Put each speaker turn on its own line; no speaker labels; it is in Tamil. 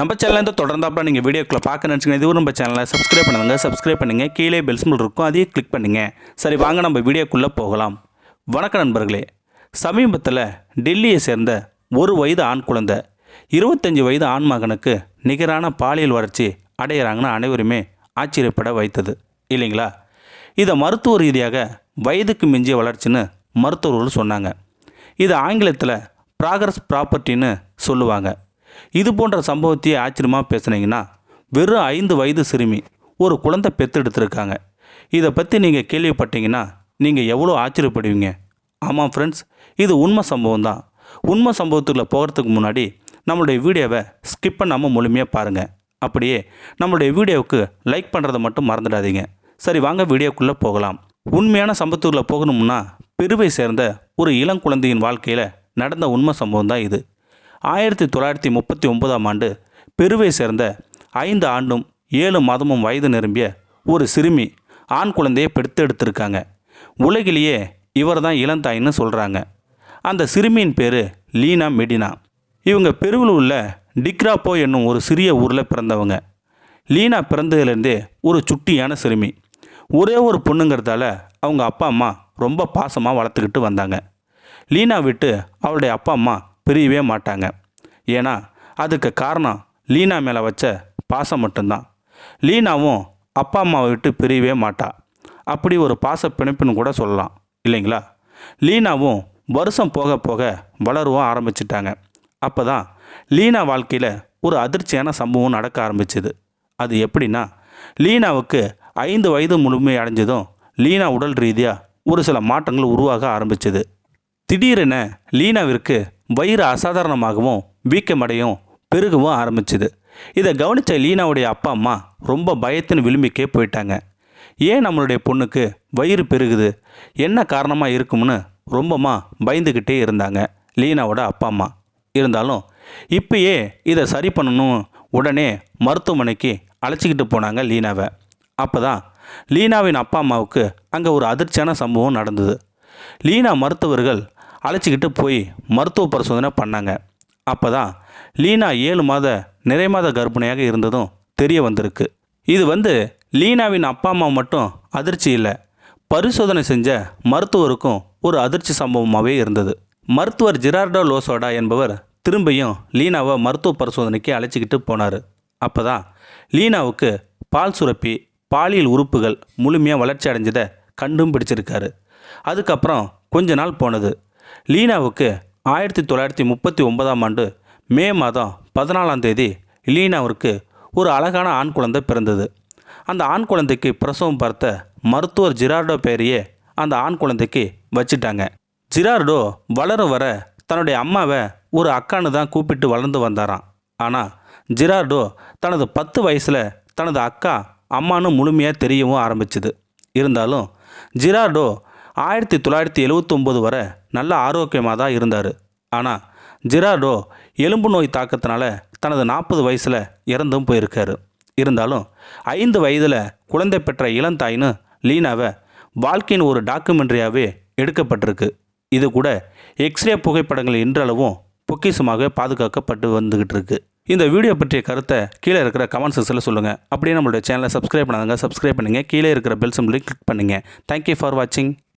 நம்ம சேனலில் இருந்து தொடர்ந்தாப்பில் நீங்கள் வீடியோக்குள்ள பார்க்க நினச்சிங்க இதுவும் நம்ம சேனலை சப்ஸ்கிரைப் பண்ணுங்க சப்ஸ்கிரைப் பண்ணுங்கள் கீழே பெல் சிம்பிள் இருக்கும் அதையும் கிளிக் பண்ணுங்கள் சரி வாங்க நம்ம வீடியோக்குள்ளே போகலாம். வணக்கம் நண்பர்களே. சமீபத்தில் டெல்லியை சேர்ந்த ஒரு வயது ஆண் குழந்தை இருபத்தஞ்சி வயது ஆண் மகனுக்கு நிகரான பாலியல் வளர்ச்சி அடையிறாங்கன்னு அனைவருமே ஆச்சரியப்பட வைத்தது இல்லைங்களா? இதை மருத்துவ ரீதியாக வயதுக்கு மிஞ்சிய வளர்ச்சின்னு மருத்துவர்கள் சொன்னாங்க. இது ஆங்கிலத்தில் ப்ராக்ரஸ் ப்ராப்பர்ட்டின்னு சொல்லுவாங்க. இது போன்ற சம்பவத்தையே ஆச்சரியமாக பேசுனீங்கன்னா வெறும் ஐந்து வயது சிறுமி ஒரு குழந்தை பெத்தெடுத்திருக்காங்க இதை பற்றி நீங்கள் கேள்விப்பட்டீங்கன்னா நீங்கள் எவ்வளோ ஆச்சரியப்படுவீங்க? ஆமாம் ஃப்ரெண்ட்ஸ் இது உண்மை சம்பவம் தான் உண்மை சம்பவத்துக்குள்ளே போகிறதுக்கு முன்னாடி நம்மளுடைய வீடியோவை ஸ்கிப் பண்ணாமல் முழுமையாக பாருங்கள் அப்படியே நம்மளுடைய வீடியோவுக்கு லைக் பண்ணுறதை மட்டும் மறந்துடாதீங்க. சரி வாங்க வீடியோக்குள்ளே போகலாம். உண்மையான சம்பவத்துக்குள்ளே போகணும்னா பெருவை சேர்ந்த ஒரு இளங்குழந்தையின் வாழ்க்கையில் நடந்த உண்மை சம்பவம் தான் இது. ஆயிரத்தி தொள்ளாயிரத்தி முப்பத்தி ஒன்பதாம் ஆண்டு பெருவை சேர்ந்த ஐந்து ஆண்டும் ஏழு மாதமும் வயது நிரம்பிய ஒரு சிறுமி ஆண் குழந்தையை பெற்றெடுத்திருக்காங்க. உலகிலேயே இவர் தான் இளந்தாயின்னு சொல்கிறாங்க அந்த சிறுமியின் பேர் லீனா மெடினா. இவங்க பெருவில் உள்ள டிக்ராப்போ என்னும் ஒரு சிறிய ஊரில் பிறந்தவங்க. லீனா பிறந்ததுலேருந்தே ஒரு சுட்டியான சிறுமி. ஒரே ஒரு பொண்ணுங்கிறதால அவங்க அப்பா அம்மா ரொம்ப பாசமாக வளர்த்துக்கிட்டு வந்தாங்க. லீனா விட்டு அவளுடைய அப்பா அம்மா பிரியவே மாட்டாங்க. ஏன்னா அதுக்கு காரணம் லீனா மேலே வச்ச பாசம் மட்டும்தான். லீனாவும் அப்பா அம்மாவை விட்டு பிரியவே மாட்டா. அப்படி ஒரு பாச பிணைப்புன்னு கூட சொல்லலாம். இல்லைங்களா? லீனாவும் வருஷம் போக போக வளரவும் ஆரம்பிச்சிட்டாங்க. அப்போ தான் லீனா வாழ்க்கையில் ஒரு அதிர்ச்சியான சம்பவம் நடக்க ஆரம்பிச்சுது. அது எப்படின்னா லீனாவுக்கு ஐந்து வயது முழுமை அடைஞ்சதும் லீனா உடல் ரீதியாக ஒரு சில மாற்றங்கள் உருவாக ஆரம்பிச்சது. திடீரென லீனாவிற்கு வயிறு அசாதாரணமாகவும் வீக்கமடையும் பெருகவும் ஆரம்பிச்சுது. இதை கவனித்த லீனாவுடைய அப்பா அம்மா ரொம்ப பயத்தின் விளிம்பிக்கே போயிட்டாங்க. ஏன் நம்மளுடைய பொண்ணுக்கு வயிறு பெருகுது? என்ன காரணமாக இருக்கும்னு ரொம்பமா பயந்துக்கிட்டே இருந்தாங்க லீனாவோட அப்பா அம்மா. இருந்தாலும் இப்பயே இதை சரி பண்ணணும் உடனே மருத்துவமனைக்கு அழைச்சிக்கிட்டு போனாங்க லீனாவை. அப்போ தான் லீனாவின் அப்பா அம்மாவுக்கு அங்கே ஒரு அதிர்ச்சியான சம்பவம் நடந்தது. லீனா மருத்துவர்கள் அழைச்சிக்கிட்டு போய் மருத்துவ பரிசோதனை பண்ணாங்க. அப்போ தான் லீனா ஏழு மாத நிறைமாத கர்ப்பிணியாக இருந்ததும் தெரிய வந்திருக்கு. இது வந்து லீனாவின் அப்பா அம்மா மட்டும் அதிர்ச்சி இல்லை. பரிசோதனை செஞ்ச மருத்துவருக்கும் ஒரு அதிர்ச்சி சம்பவமாகவே இருந்தது. மருத்துவர் ஜிரார்டோ லோசோடா என்பவர் திரும்பியும் லீனாவை மருத்துவ பரிசோதனைக்கு அழைச்சிக்கிட்டு போனார். அப்போ தான் லீனாவுக்கு பால் சுரப்பி பாலியல் உறுப்புகள் முழுமையாக வளர்ச்சி அடைஞ்சதை கண்டும் பிடிச்சிருக்காரு. அதுக்கப்புறம் கொஞ்ச நாள் போனது. லீனாவுக்கு ஆயிரத்தி தொள்ளாயிரத்தி முப்பத்தி ஒன்பதாம் ஆண்டு மே மாதம் பதினாலாம் தேதி லீனாவிற்கு ஒரு அழகான ஆண் குழந்தை பிறந்தது. அந்த ஆண் குழந்தைக்கு பிரசவம் பார்த்த மருத்துவர் ஜிரார்டோ பேரையே அந்த ஆண் குழந்தைக்கு வச்சிட்டாங்க. ஜிரார்டோ வளர வர தன்னுடைய அம்மாவை ஒரு அக்கான்னு தான் கூப்பிட்டு வளர்ந்து வந்தாராம். ஆனால் ஜிரார்டோ தனது பத்து வயசில் தனது அக்கா அம்மானு முழுமையாக தெரியவும் ஆரம்பிச்சுது. இருந்தாலும் ஜிரார்டோ ஆயிரத்தி தொள்ளாயிரத்தி எழுவத்தொம்போது வரை நல்ல ஆரோக்கியமாக தான் இருந்தார். ஆனால் ஜிரார்டோ எலும்பு நோய் தாக்கத்தினால தனது நாற்பது வயசில் இறந்தும் போயிருக்காரு. இருந்தாலும் ஐந்து வயதில் குழந்தை பெற்ற இளந்தாயின்னு லீனாவை வாழ்க்கையின் ஒரு டாக்குமெண்ட்ரியாகவே எடுக்கப்பட்டிருக்கு. இது கூட எக்ஸ்ரே புகைப்படங்கள் இன்றளவும் பொக்கிஷமாக பாதுகாக்கப்பட்டு வந்துக்கிட்டு இருக்கு இந்த வீடியோ பற்றிய கருத்தை கீழே இருக்கிற கமெண்ட் செக்ஷனில் சொல்லுங்கள் அப்படியே நம்மளுடைய சேனலை சப்ஸ்கிரைப் பண்ணாதங்க. சப்ஸ்கிரைப் பண்ணுங்கள் கீழே இருக்கிற பெல் சிம்பிளையும் கிளிக் பண்ணுங்கள் தேங்க்யூ ஃபார் வாட்சிங்